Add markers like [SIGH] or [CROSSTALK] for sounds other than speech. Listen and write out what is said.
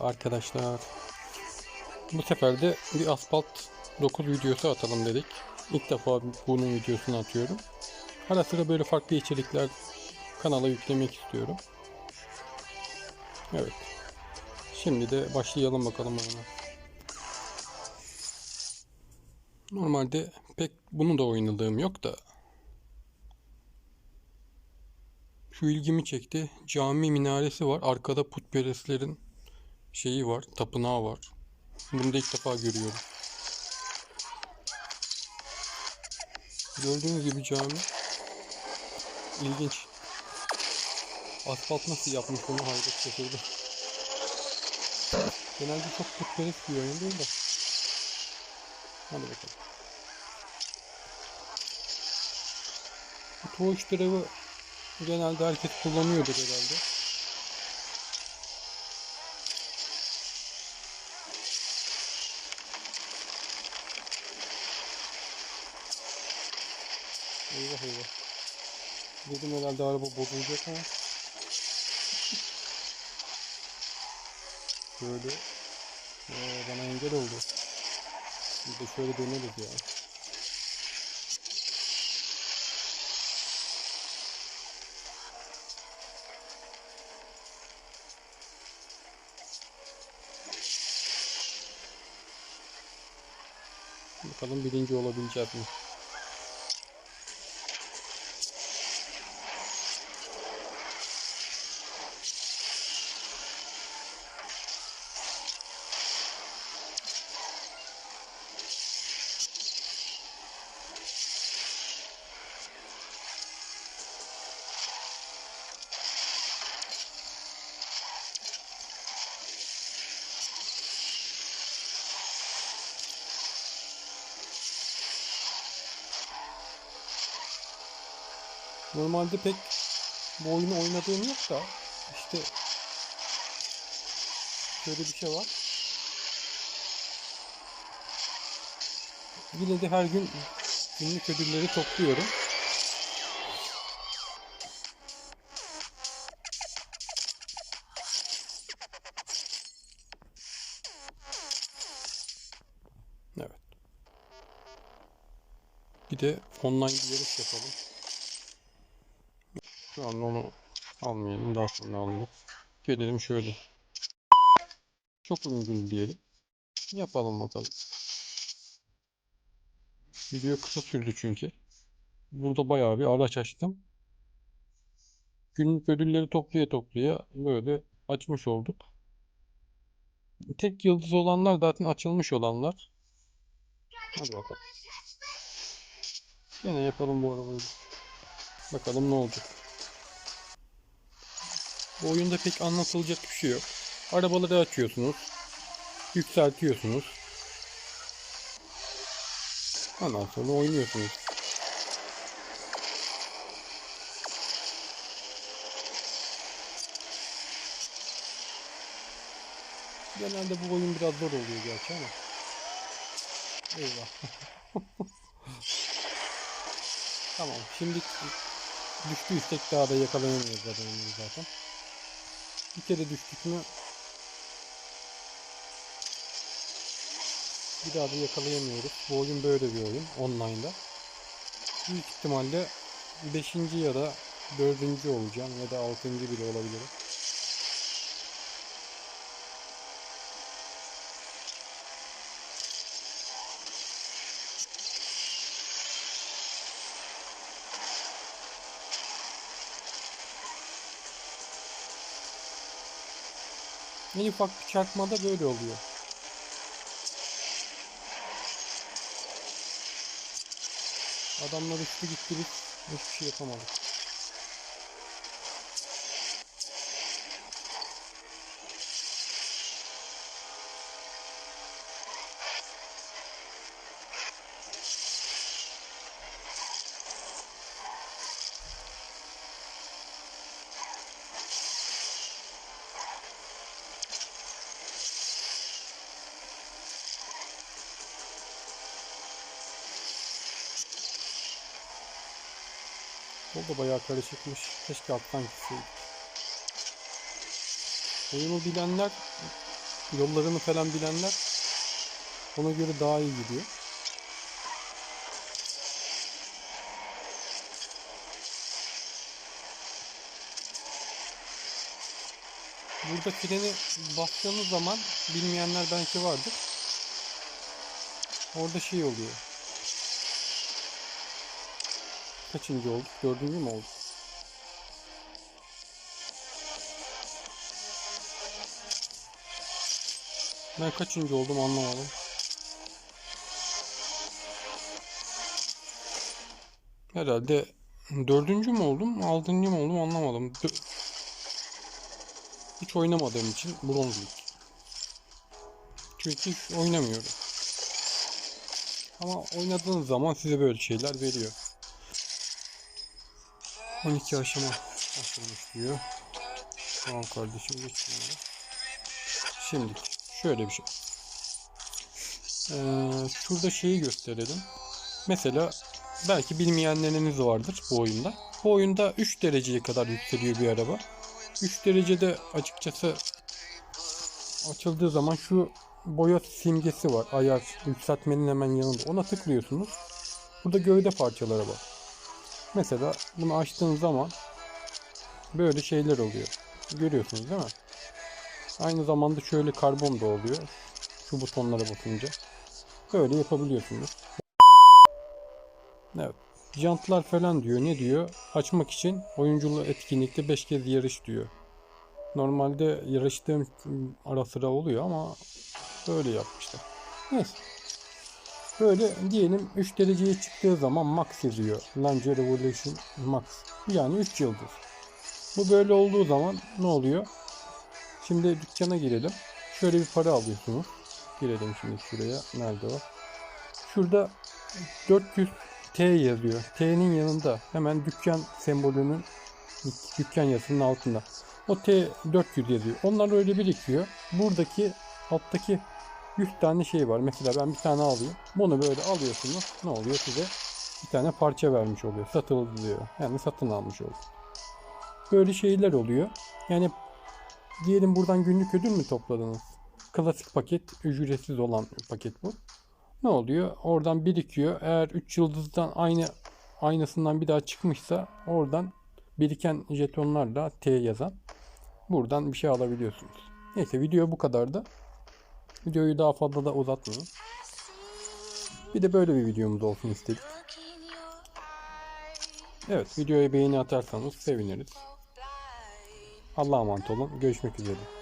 arkadaşlar. Bu sefer de bir asfalt 9 videosu atalım dedik. İlk defa bunun videosunu atıyorum. Ara sıra böyle farklı içerikler kanala yüklemek istiyorum. Evet. Şimdi de başlayalım bakalım oyuna. Normalde pek bunu da oynadığım yok da şu ilgimi çekti. Cami minaresi var. Arkada putperestlerin şeyi var. Tapınağı var. Bunu da ilk defa görüyorum. Gördüğünüz gibi cami. İlginç. Asfalt nasıl yapmış onu hayret şaşırdım. Genelde çok putperest bir oyun değil de. Hadi bakalım. Bu Torch Drive'ı genelde herkes kullanıyordur herhalde. Eyvah eyvah. Dedim herhalde araba bozulacak ama. Şöyle. Aa, bana engel oldu. Biz de şöyle döneriz ya. Bakalım birinci olabilecek mi? Normalde pek bu oyunu oynadığım yok da işte şöyle bir şey var. Yine de her gün günlük ödülleri topluyorum. Evet. Bir de online bir yarış yapalım. Şu an onu almayalım. Daha sonra alalım. Gelelim şöyle. Çok uygun diyelim. Yapalım bakalım. Video kısa sürdü çünkü. Burada bayağı bir araç açtım. Günlük ödülleri toplaya toplaya böyle açmış olduk. Tek yıldız olanlar zaten açılmış olanlar. Hadi bakalım. Yine yapalım bu arabayı. Bakalım ne olacak. Bu oyunda pek anlatılacak bir şey yok. Arabaları açıyorsunuz. Yükseltiyorsunuz. Ondan sonra oynuyorsunuz. Genelde bu oyun biraz zor oluyor gerçi ama. Eyvah. [LAUGHS] tamam şimdi düştüysek daha da yakalayamıyoruz zaten zaten. Bir kere düştük mü bir daha da yakalayamıyoruz. Bu oyun böyle bir oyun online'da. Büyük ihtimalle 5. ya da 4. olacağım ya da 6. bile olabilirim. En ufak bir çarpmada böyle oluyor. Adamlar üstü gitti biz hiçbir şey yapamadık. O da bayağı karışıkmış. Keşke alttan gitseydik. Oyunu bilenler yollarını falan bilenler ona göre daha iyi gidiyor. Burada freni bastığınız zaman bilmeyenler belki vardır. Orada şey oluyor. Kaçıncı olduk? Dördüncü mü olduk? Ben kaçıncı oldum anlamadım. Herhalde dördüncü mü oldum, altıncı mı oldum anlamadım. Dö- hiç oynamadığım için bronz lig. Çünkü hiç oynamıyorum. Ama oynadığınız zaman size böyle şeyler veriyor. 12 aşama açılmış diyor. Tamam kardeşim geçmiyor. Şimdi şöyle bir şey. Ee, şurada şeyi gösterelim. Mesela belki bilmeyenleriniz vardır bu oyunda. Bu oyunda 3 dereceye kadar yükseliyor bir araba. 3 derecede açıkçası açıldığı zaman şu boya simgesi var. Ayar yükseltmenin hemen yanında. Ona tıklıyorsunuz. Burada gövde parçaları var. Mesela bunu açtığınız zaman böyle şeyler oluyor. Görüyorsunuz değil mi? Aynı zamanda şöyle karbon da oluyor. Şu butonlara basınca. Böyle yapabiliyorsunuz. Evet. Jantlar falan diyor. Ne diyor? Açmak için oyunculu etkinlikte 5 kez yarış diyor. Normalde yarıştığım ara sıra oluyor ama böyle yapmışlar. Neyse. Böyle diyelim 3 dereceye çıktığı zaman max yazıyor. Launcher Revolution Max. Yani 3 yıldız. Bu böyle olduğu zaman ne oluyor? Şimdi dükkana girelim. Şöyle bir para alıyorsunuz. Girelim şimdi şuraya. Nerede o? Şurada 400 T yazıyor. T'nin yanında hemen dükkan sembolünün dükkan yazısının altında. O T 400 yazıyor. Onlar öyle birikiyor. Buradaki alttaki 100 tane şey var. Mesela ben bir tane alayım. Bunu böyle alıyorsunuz. Ne oluyor size? Bir tane parça vermiş oluyor. Satıldı diyor. Yani satın almış olduk. Böyle şeyler oluyor. Yani diyelim buradan günlük ödül mü topladınız? Klasik paket ücretsiz olan paket bu. Ne oluyor? Oradan birikiyor. Eğer 3 yıldızdan aynı aynısından bir daha çıkmışsa oradan biriken jetonlarla T yazan buradan bir şey alabiliyorsunuz. Neyse video bu kadardı. Videoyu daha fazla da uzatmayayım. Bir de böyle bir videomuz olsun istedik. Evet videoya beğeni atarsanız seviniriz. Allah'a emanet olun. Görüşmek üzere.